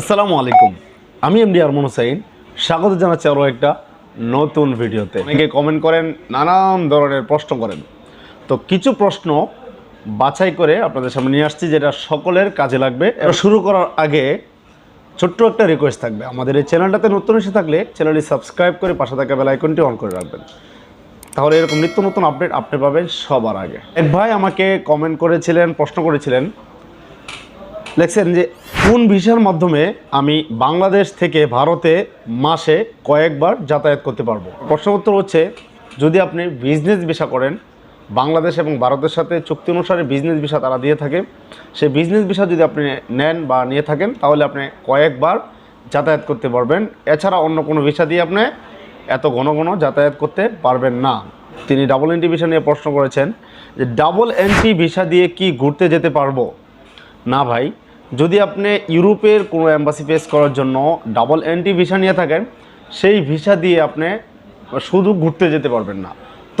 আসসালামু আলাইকুম। আমি এমডি আরমন হোসাইন। স্বাগত জানাচ্ছি আরও একটা নতুন ভিডিওতে। অনেকে কমেন্ট করেন, নানান ধরনের প্রশ্ন করেন। তো কিছু প্রশ্ন বাছাই করে আপনাদের সামনে নিয়ে আসছি, যেটা সকলের কাজে লাগবে। শুরু করার আগে ছোট্ট একটা রিকোয়েস্ট থাকবে। আমাদের এই চ্যানেলটাতে নতুন এসে থাকলে চ্যানেলটি সাবস্ক্রাইব করে পাশে থাকা বেল আইকনটি অন করে রাখবেন। তাহলে এরকম নিত্য নতুন আপডেট আপনি পাবেন সবার আগে। এক ভাই আমাকে কমেন্ট করেছিলেন, প্রশ্ন করেছিলেন লেখছেন যে, কোন ভিসার মাধ্যমে আমি বাংলাদেশ থেকে ভারতে মাসে কয়েকবার যাতায়াত করতে পারব? প্রশ্ন উত্তর হচ্ছে, যদি আপনি বিজনেস ভিসা করেন, বাংলাদেশ এবং ভারতের সাথে চুক্তি অনুসারে বিজনেস ভিসা তারা দিয়ে থাকে সেই বিজনেস ভিসা যদি আপনি নেন বা নিয়ে থাকেন, তাহলে আপনি কয়েকবার যাতায়াত করতে পারবেন। এছাড়া অন্য কোনো ভিসা দিয়ে আপনি এত ঘন ঘন যাতায়াত করতে পারবেন না। তিনি ডাবল এন্ট্রি ভিসা নিয়ে প্রশ্ন করেছেন যে ডাবল এন্ট্রি ভিসা দিয়ে কি ঘুরতে যেতে পারব? না ভাই, যদি আপনি ইউরোপের কোনো অ্যাম্বাসি ফেস করার জন্য ডাবল এন্ট্রি ভিসা নিয়ে থাকেন, সেই ভিসা দিয়ে আপনি শুধু ঘুরতে যেতে পারবেন না।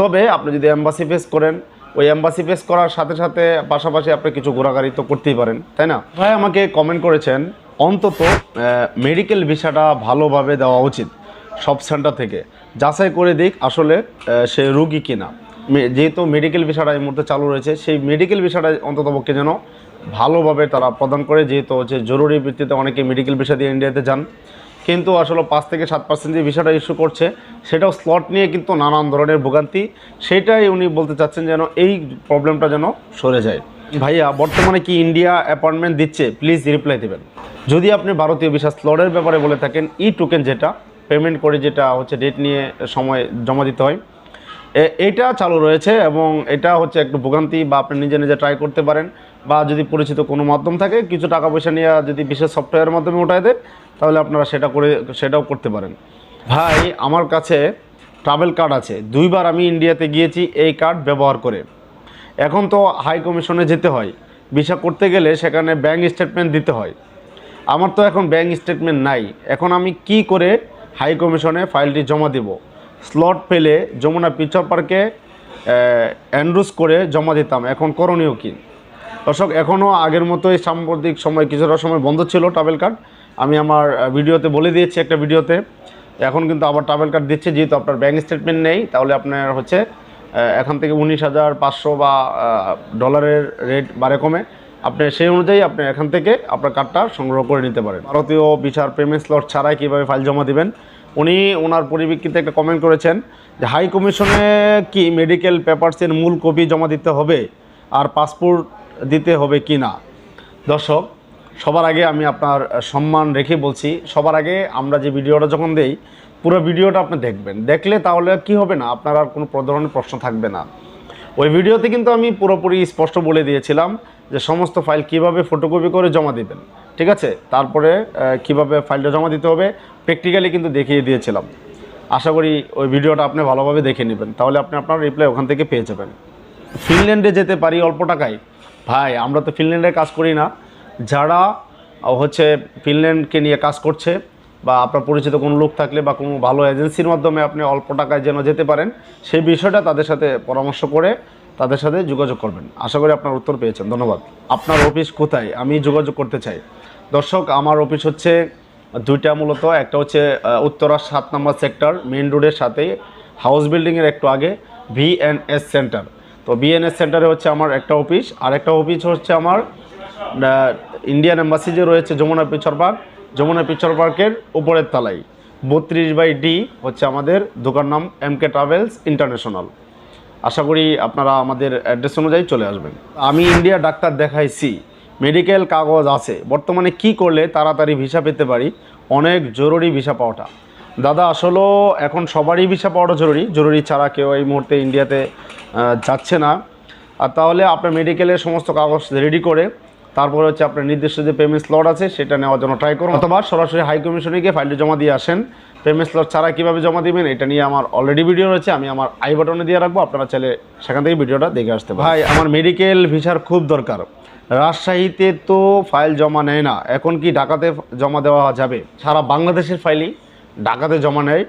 তবে আপনি যদি অ্যাম্বাসি ফেস করেন, ওই অ্যাম্বাসি ফেস করার সাথে সাথে পাশাপাশি আপনি কিছু ঘোরাঘুরি তো করতেই পারেন, তাই না? ভাই, আমাকে কমেন্ট করেছেন, অন্তত মেডিকেল ভিসাটা ভালোভাবে দেওয়া উচিত সব সেন্টার থেকে। যাচাই করে দিক আসলে সে রুগী কিনা। যেহেতু মেডিকেল ভিসাটা এই মুহূর্তে চালু রয়েছে, সেই মেডিকেল ভিসাটা অন্তত পক্ষে যেন ভালোভাবে তারা প্রদান করে, যেহেতু হচ্ছে জরুরি ভিত্তিতে অনেকে মেডিকেল ভিসা দিয়ে ইন্ডিয়াতে যান। কিন্তু আসলে পাঁচ থেকে সাত পার্সেন্ট যে ভিসাটা ইস্যু করছে, সেটাও স্লট নিয়ে কিন্তু নানান ধরনের ভোগান্তি। সেটাই উনি বলতে চাচ্ছেন যেন এই প্রবলেমটা যেন সরে যায়। ভাইয়া, বর্তমানে কি ইন্ডিয়া অ্যাপয়েন্টমেন্ট দিচ্ছে? প্লিজ রিপ্লাই দেবেন। যদি আপনি ভারতীয় ভিসা স্লটের ব্যাপারে বলে থাকেন ই টোকেন যেটা পেমেন্ট করে যেটা হচ্ছে ডেট নিয়ে সময় জমা দিতে হয় এইটা চালু রয়েছে এবং এটা হচ্ছে একটু ভোগান্তি বা আপনি নিজে নিজে ট্রাই করতে পারেন বা যদি পরিচিত কোনো মাধ্যম থাকে, কিছু টাকা পয়সা নিয়ে যদি বিশেষ সফটওয়্যারের মাধ্যমে উঠায় দেয় তাহলে আপনারা সেটা করে, সেটাও করতে পারেন। ভাই, আমার কাছে ট্রাভেল কার্ড আছে। দুইবার আমি ইন্ডিয়াতে গিয়েছি এই কার্ড ব্যবহার করে। এখন তো হাই কমিশনে যেতে হয়। ভিসা করতে গেলে সেখানে ব্যাংক স্টেটমেন্ট দিতে হয়। আমার তো এখন ব্যাংক স্টেটমেন্ট নাই। এখন আমি কি করে হাই কমিশনে ফাইলটি জমা দেব? স্লট পেলে যমুনা পিকচার পার্কে অ্যান্ড্রুস করে জমা দিতাম। এখন করণীয় কী? দর্শক এখনও আগের মতোই সাম্প্রতিক সময়, কিছুটা সময় বন্ধ ছিল ট্রাভেল কার্ড আমি আমার ভিডিওতে বলে দিয়েছি একটা ভিডিওতে এখন কিন্তু আবার ট্রাভেল কার্ড দিচ্ছে, যেহেতু আপনার ব্যাংক স্টেটমেন্ট নেই, তাহলে আপনার হচ্ছে এখান থেকে উনিশ হাজার পাঁচশো বা ডলারের রেট বাড়ে কমে। আপনি সেই অনুযায়ী আপনি এখান থেকে আপনার কার্ডটা সংগ্রহ করে নিতে পারেন। ভারতীয় বিচার পেমেন্ট স্লট ছাড়াই কীভাবে ফাইল জমা দিবেন? উনি ওনার পরিপ্রেক্ষিতে একটা কমেন্ট করেছেন যে, হাই কমিশনে কি মেডিকেল পেপারসের মূল কপি জমা দিতে হবে আর পাসপোর্ট দিতে হবে কি না? দর্শক, সবার আগে আমি আপনার সম্মান রেখে বলছি, সবার আগে আমরা যে ভিডিওটা যখন দেই, পুরো ভিডিওটা আপনি দেখবেন। দেখলে তাহলে কি হবে না? আপনার আর কোনো ধরনের প্রশ্ন থাকবে না। ওই ভিডিওতে কিন্তু আমি পুরোপুরি স্পষ্ট বলে দিয়েছিলাম যে, সমস্ত ফাইল কীভাবে ফটোকপি করে জমা দিবেন? ঠিক আছে? তারপরে কীভাবে ফাইলটা জমা দিতে হবে প্র্যাকটিক্যালি কিন্তু দেখিয়ে দিয়েছিলাম। আশা করি ওই ভিডিওটা আপনি ভালোভাবে দেখে নেবেন। তাহলে আপনি আপনার রিপ্লাই ওখান থেকে পেয়ে যাবেন। ফিনল্যান্ডে যেতে পারি অল্প টাকায়? ভাই, আমরা তো ফিনল্যান্ডে কাজ করি না। যারা হচ্ছে ফিনল্যান্ডকে নিয়ে কাজ করছে বা আপনার পরিচিত কোনো লোক থাকলে বা কোনো ভালো এজেন্সির মাধ্যমে আপনি অল্প টাকায় যেন যেতে পারেন, সেই বিষয়টা তাদের সাথে পরামর্শ করে তাদের সাথে যোগাযোগ করবেন। আশা করি আপনার উত্তর পেয়েছেন। ধন্যবাদ। আপনার অফিস কোথায়? আমি যোগাযোগ করতে চাই। দর্শক, আমার অফিস হচ্ছে দুইটা মূলত। একটা হচ্ছে উত্তরা সাত নম্বর সেক্টর, মেইন রোডের সাথে। হাউস বিল্ডিংয়ের একটু আগে ভিএনএস সেন্টার। তো বিএনএস সেন্টারে হচ্ছে আমার একটা অফিস। আর একটা অফিস হচ্ছে আমার ইন্ডিয়ান এম্বাসি যে রয়েছে, Jamuna picture park. Jamuna picture পার্কের উপরের তলায়। বত্রিশ বাই ডি হচ্ছে আমাদের দোকান নাম এম কে ট্রাভেলস ইন্টারন্যাশনাল আশা করি আপনারা আমাদের অ্যাড্রেস অনুযায়ী চলে আসবেন। আমি ইন্ডিয়া ডাক্তার দেখাইছি, মেডিকেল কাগজ আছে। বর্তমানে কি করলে তাড়াতাড়ি ভিসা পেতে পারি? অনেক জরুরি ভিসা পাওয়াটা। দাদা আসলেও এখন সবারই ভিসা পাওয়াটা জরুরি। জরুরি ছাড়া কেউ এই মুহূর্তে ইন্ডিয়াতে যাচ্ছে না। আর তাহলে আপনার মেডিকেলের সমস্ত কাগজ রেডি করে তারপরে হচ্ছে আপনার নির্দিষ্ট যে পেমেন্ট স্লট আছে, সেটা নেওয়ার জন্য ট্রাই করুন। অথবা সরাসরি হাই কমিশনে গিয়ে ফাইলটি জমা দিয়ে আসেন। পেমেন্ট স্লট ছাড়া কীভাবে জমা দিবেন, এটা নিয়ে আমার অলরেডি ভিডিও রয়েছে, আমি আমার আই বাটনে দিয়ে রাখব, আপনারা চাইলে সেখান থেকে ভিডিওটা দেখে আসতে ভাই, আমার মেডিকেল ভিসার খুব দরকার। রাজশাহীতে তো ফাইল জমা নেয় না, এখন কি ঢাকাতে জমা দেওয়া যাবে? সারা বাংলাদেশের ফাইলই ঢাকাতে জমা নেয়।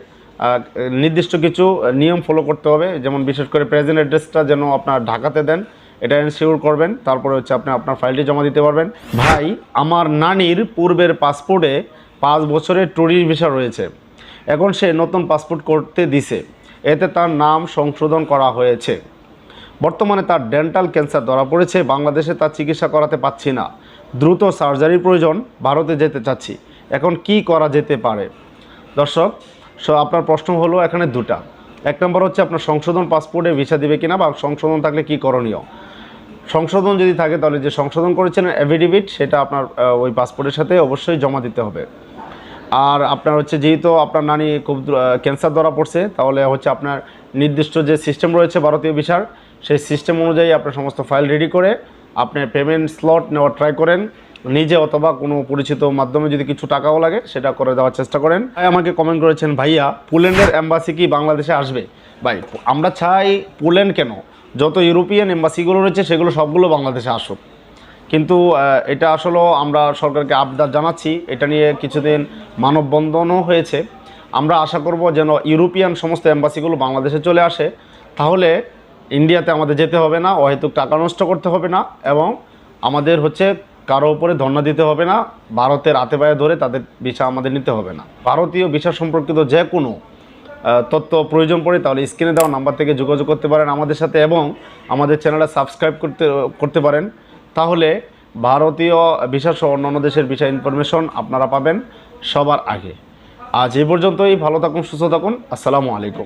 নির্দিষ্ট কিছু নিয়ম ফলো করতে হবে, যেমন বিশেষ করে প্রেজেন্ট অ্যাড্রেসটা যেন আপনার ঢাকাতে দেন। এটা এনশিওর করবেন। তারপরে হচ্ছে আপনি আপনার ফাইলটি জমা দিতে পারবেন। ভাই, আমার নানির পূর্বের পাসপোর্টে পাঁচ বছরের ট্যুরিস্ট ভিসা রয়েছে। এখন সে নতুন পাসপোর্ট করতে দিছে। এতে তার নাম সংশোধন করা হয়েছে। বর্তমানে তার ডেন্টাল ক্যান্সার ধরা পড়েছে। বাংলাদেশে তার চিকিৎসা করাতে পাচ্ছি না। দ্রুত সার্জারির প্রয়োজন। ভারতে যেতে চাচ্ছি। এখন কি করা যেতে পারে? দর্শক আপনার প্রশ্ন হলো এখানে দুটা। এক নম্বর হচ্ছে আপনার সংশোধন পাসপোর্টে ভিসা দিবে কিনা বা সংশোধন থাকলে কি করণীয়? সংশোধন যদি থাকে, তাহলে যে সংশোধন করেছেন এভিডেভিট সেটা আপনার ওই পাসপোর্টের সাথে অবশ্যই জমা দিতে হবে। আর আপনার হচ্ছে, যেহেতু আপনার নানি খুব ক্যান্সার ধরা পড়ছে, তাহলে হচ্ছে আপনার নির্দিষ্ট যে সিস্টেম রয়েছে ভারতীয় ভিসার, সেই সিস্টেম অনুযায়ী আপনার সমস্ত ফাইল রেডি করে আপনার পেমেন্ট স্লট নেওয়ার ট্রাই করেন। নিজে অথবা কোনো পরিচিত মাধ্যমে যদি কিছু টাকাও লাগে, সেটা করে দেওয়ার চেষ্টা করেন। ভাই, আমাকে কমেন্ট করেছেন, ভাইয়া পোল্যান্ডের অ্যাম্বাসি কি বাংলাদেশে আসবে? ভাই, আমরা চাই পোল্যান্ড কেন? যত ইউরোপিয়ান এম্বাসিগুলো রয়েছে, সেগুলো সবগুলো বাংলাদেশে আসুক। কিন্তু এটা আসলে আমরা সরকারকে আবদার জানাচ্ছি। এটা নিয়ে কিছুদিন মানববন্ধনও হয়েছে। আমরা আশা করব যেন ইউরোপিয়ান সমস্ত এম্বাসিগুলো বাংলাদেশে চলে আসে। তাহলে ইন্ডিয়াতে আমাদের যেতে হবে না, অহেতুক টাকা নষ্ট করতে হবে না এবং আমাদের হচ্ছে কারও উপরে ধর্ণা দিতে হবে না। ভারতের হাতে পায়ে ধরে তাদের ভিসা আমাদের নিতে হবে না। ভারতীয় ভিসা সম্পর্কিত যে কোনো তথ্য প্রয়োজন পড়ে তাহলে স্ক্রিনে দেওয়া নাম্বার থেকে যোগাযোগ করতে পারেন আমাদের সাথে এবং আমাদের চ্যানেলটা সাবস্ক্রাইব করতে করতে পারেন। তাহলে ভারতীয় ভিসা সহ অন্যান্য দেশের ভিসা ইনফরমেশন আপনারা পাবেন সবার আগে। আজ এই পর্যন্তই, ভালো থাকুন, সুস্থ থাকুন, আসসালামু আলাইকুম।